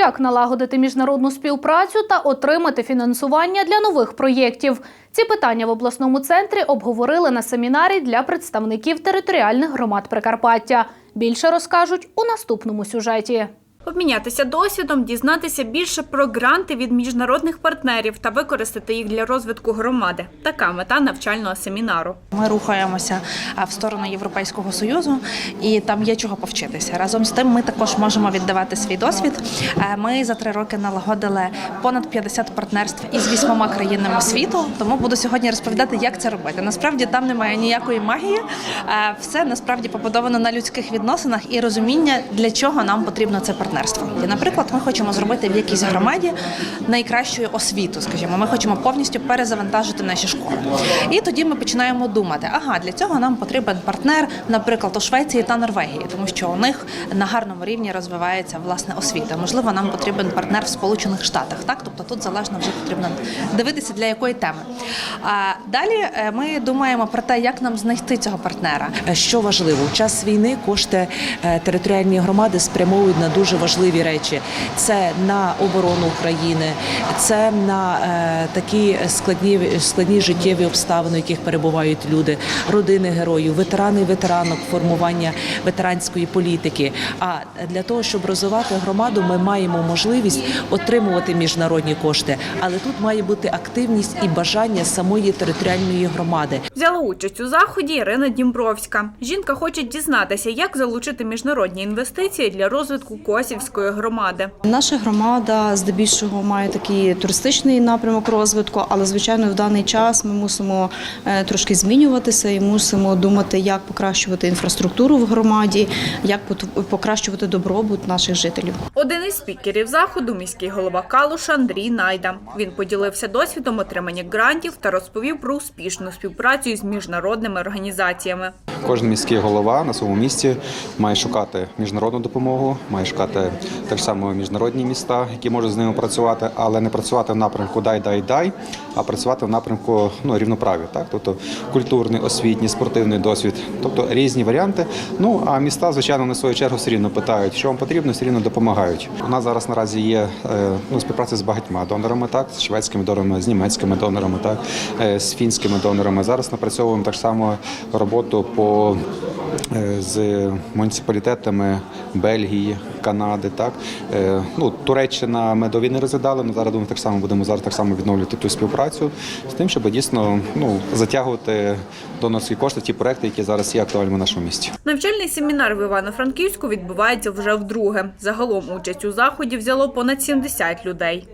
як налагодити міжнародну співпрацю та отримати фінансування для нових проєктів. Ці питання в обласному центрі обговорили на семінарі для представників територіальних громад Прикарпаття. Більше розкажуть у наступному сюжеті. Обмінятися досвідом, дізнатися більше про гранти від міжнародних партнерів та використати їх для розвитку громади. Така мета навчального семінару. Ми рухаємося в сторону Європейського союзу, і там є чого повчитися. Разом з тим, ми також можемо віддавати свій досвід. Е, Ми за три роки налагодили понад 50 партнерств із вісьмома країнами світу. Тому буду сьогодні розповідати, як це робити. Насправді там немає ніякої магії. Е, Все насправді побудовано на людських відносинах і розуміння, для чого нам потрібно це партнерство. І, наприклад, ми хочемо зробити в якійсь громаді найкращу освіту. Скажімо, ми хочемо повністю перезавантажити наші школи. І тоді ми починаємо думати: ага, для цього нам потрібен партнер, наприклад, у Швеції та Норвегії, тому що у них на гарному рівні розвивається власне освіта. Можливо, нам потрібен партнер в Сполучених Штатах. Так, тобто тут залежно вже потрібно дивитися для якої теми. А далі е, ми думаємо про те, як нам знайти цього партнера. Що важливо, в час війни кошти е, територіальні громади спрямовують на дуже важливі речі: це на оборону України, це на е, такі складні складні життєві обставини, в яких перебувають люди, родини героїв, ветерани ветеранок, формування ветеранської політики. А для того, щоб розвивати громаду, ми маємо можливість отримувати міжнародні кошти, але тут має бути активність і бажання самої територіальної громади. Взяла участь у заході Ірина Дімбровська. Жінка хоче дізнатися, як залучити міжнародні інвестиції для розвитку Косівської громади. Наша громада здебільшого має такий туристичний напрямок розвитку, але звичайно в даний час ми мусимо е, трошки змінюватися і мусимо думати, як покращувати інфраструктуру в громаді, як покращувати добробут наших жителів. Один із спікерів заходу міський голова Калуша Андрій Найда. Він поділився досвідом отримання грантів та розповів про успішну співпрацю із міжнародними організаціями. Кожен міський голова на своєму місці має шукати міжнародну допомогу, має шукати так само міжнародні міста, які можуть з ними працювати, але не працювати в напрямку дай, дай, дай, а працювати в напрямку ну, рівноправ'я, так тобто культурний, освітній, спортивний досвід, тобто різні варіанти. Ну а міста, звичайно, на свою чергу все рівно питають, що вам потрібно, все рівно допомагають. У нас зараз наразі є е, ну, співпраця з багатьма донорами, так з шведськими донорами, з німецькими донорами, так е, з фінськими донорами. Зараз напрацьовуємо так само роботу по з муніципалітетами Бельгії, Канади. Так Е, ну Туреччина ми до війни розглядали. але зараз думаю, так само будемо зараз так само відновлювати ту співпрацю з тим, щоб дійсно ну затягувати донорські кошти ті проекти, які зараз є актуальними в нашому місті. Навчальний семінар в Івано-Франківську відбувається вже вдруге. Загалом участь у заході взяло понад 70 людей.